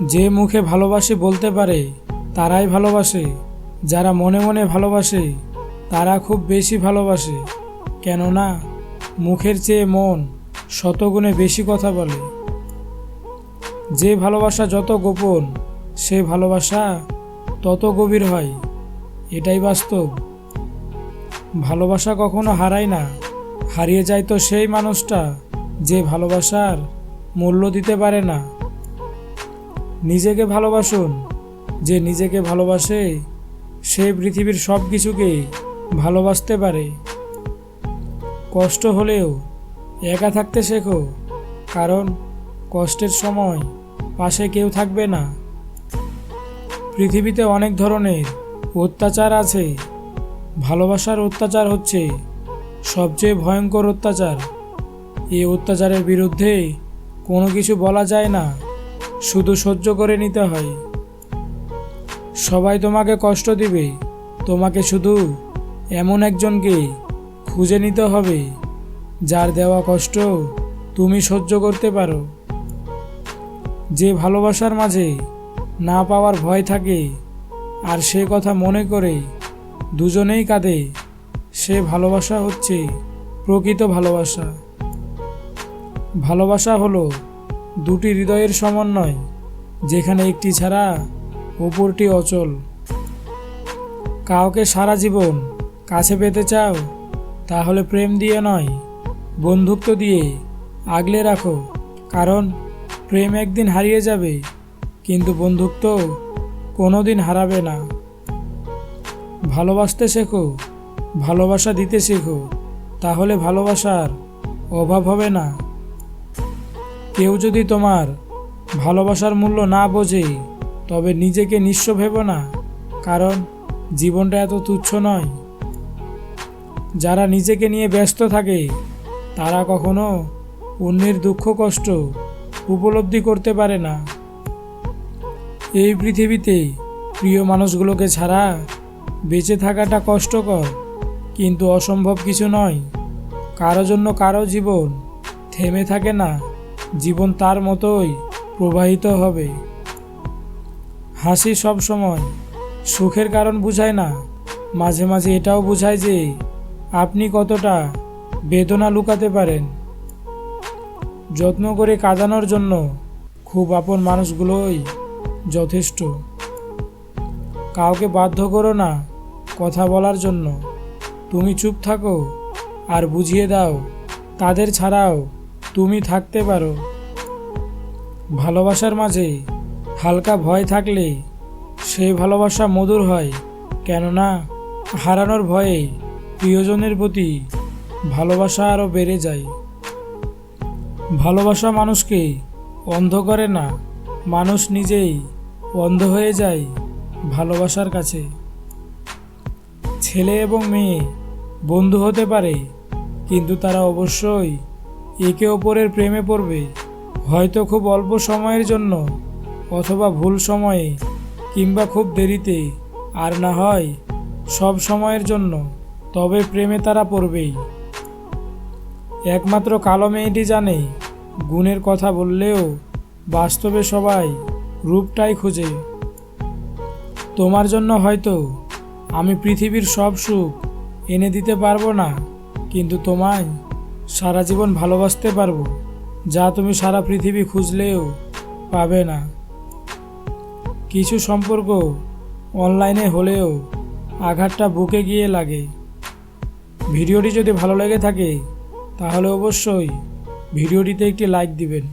যে মুখে ভালোবাসি বলতে পারে, তারাই ভালোবাসে। যারা মনে মনে ভালোবাসে, তারা খুব বেশি ভালোবাসে। কেননা, মুখের চেয়ে মন শতগুণে বেশি কথা বলে। যে ভালোবাসা যত গোপন, সে ভালোবাসা তত গভীর হয়। এটাই বাস্তব। ভালোবাসা কখনো হারায় না। হারিয়ে যায় তো সেই মানুষটা যে ভালোবাসার মূল্য দিতে পারে না। নিজেকে ভালোবাসুন। যে নিজেকে ভালোবাসে, সে পৃথিবীর সব কিছুকে ভালোবাসতে পারে। কষ্ট হলেও একা থাকতে শেখো, কারণ কষ্টের সময় পাশে কেউ থাকবে না। পৃথিবীতে অনেক ধরনের অত্যাচার আছে। ভালোবাসার অত্যাচার হচ্ছে সবচেয়ে ভয়ঙ্কর অত্যাচার। এই অত্যাচারের বিরুদ্ধে কোনো কিছু বলা যায় না। শুধু সহ্য করে নিতে হয়। সবাই তোমাকে কষ্ট দিবে, তোমাকে শুধু এমন একজনকে খুঁজে নিতে হবে, যার দেওয়া কষ্ট তুমি সহ্য করতে পারো। যে ভালোবাসার মাঝে না পাওয়ার ভয় থাকে, আর সে কথা মনে করে দুজনেই কাঁদে, সে ভালোবাসা হচ্ছে প্রকৃত ভালোবাসা। ভালোবাসা হলো দুটি হৃদয়ের সমন্বয়, যেখানে একটি ছাড়া অপরটি অচল। কাউকে সারা জীবন কাছে পেতে চাও, তাহলে প্রেম দিয়ে নয়, বন্ধুত্ব দিয়ে আগলে রাখো। কারণ প্রেম একদিন হারিয়ে যাবে, কিন্তু বন্ধুত্ব কোনো দিন হারাবে না। ভালোবাসতে শেখো, ভালোবাসা দিতে শেখো, তাহলে ভালোবাসার অভাব হবে না। কেউ যদি তোমার ভালোবাসার মূল্য না বোঝে, তবে নিজেকে নিঃস্ব ভেবো না, কারণ জীবনটা এত তুচ্ছ নয়। যারা নিজেকে নিয়ে ব্যস্ত থাকে, তারা কখনো অন্যের দুঃখ, কষ্ট উপলব্ধি করতে পারে না। এই পৃথিবীতে প্রিয় মানুষগুলোকে ছাড়া বেঁচে থাকাটা কষ্টকর, কিন্তু অসম্ভব কিছু নয়। কারও জন্য কারও জীবন থেমে থাকে না। জীবন তার মতোই প্রবাহিত হবে। হাসি সব সময় সুখের কারণ বুঝায় না। মাঝে মাঝে এটাও বোঝায় যে আপনি কতটা বেদনা লুকাতে পারেন। যত্ন করে কাঁদানোর জন্য খুব আপন মানুষগুলোই যথেষ্ট। কাউকে বাধ্য করো না কথা বলার জন্য। তুমি চুপ থাকো আর বুঝিয়ে দাও, তাদের ছাড়াও তুমি থাকতে পারো। ভালোবাসার মাঝে হালকা ভয় থাকলে সেই ভালোবাসা মধুর হয়, কেননা হারানোর ভয়ে প্রিয়জনের প্রতি ভালোবাসা আরও বেড়ে যায়। ভালোবাসা মানুষকে অন্ধ করে না, মানুষ নিজেই অন্ধ হয়ে যায় ভালোবাসার কাছে। ছেলে এবং মেয়ে বন্ধু হতে পারে, কিন্তু তারা অবশ্যই একে অপরের প্রেমে পড়বে, হয়তো খুব অল্প সময়ের জন্য অথবা ভুল সময়ে কিংবা খুব দেরিতে, আর না হয় সব সময়ের জন্য, তবে প্রেমে তারা পড়বেই। একমাত্র কালো মেয়েটি জানে, গুণের কথা বললেও বাস্তবে সবাই রূপটাই খুঁজে। তোমার জন্য হয়তো আমি পৃথিবীর সব সুখ এনে দিতে পারব না, কিন্তু তোমায় সারা জীবন ভালোবাসতে পারব, যা তুমি সারা পৃথিবী খুঁজলেও পাবে না। কিছু সম্পর্ক অনলাইনে হলেও আঘাতটা বুকে গিয়ে লাগে। ভিডিওটি যদি ভালো লেগে থাকে, তাহলে অবশ্যই ভিডিওটিতে একটি লাইক দিবেন।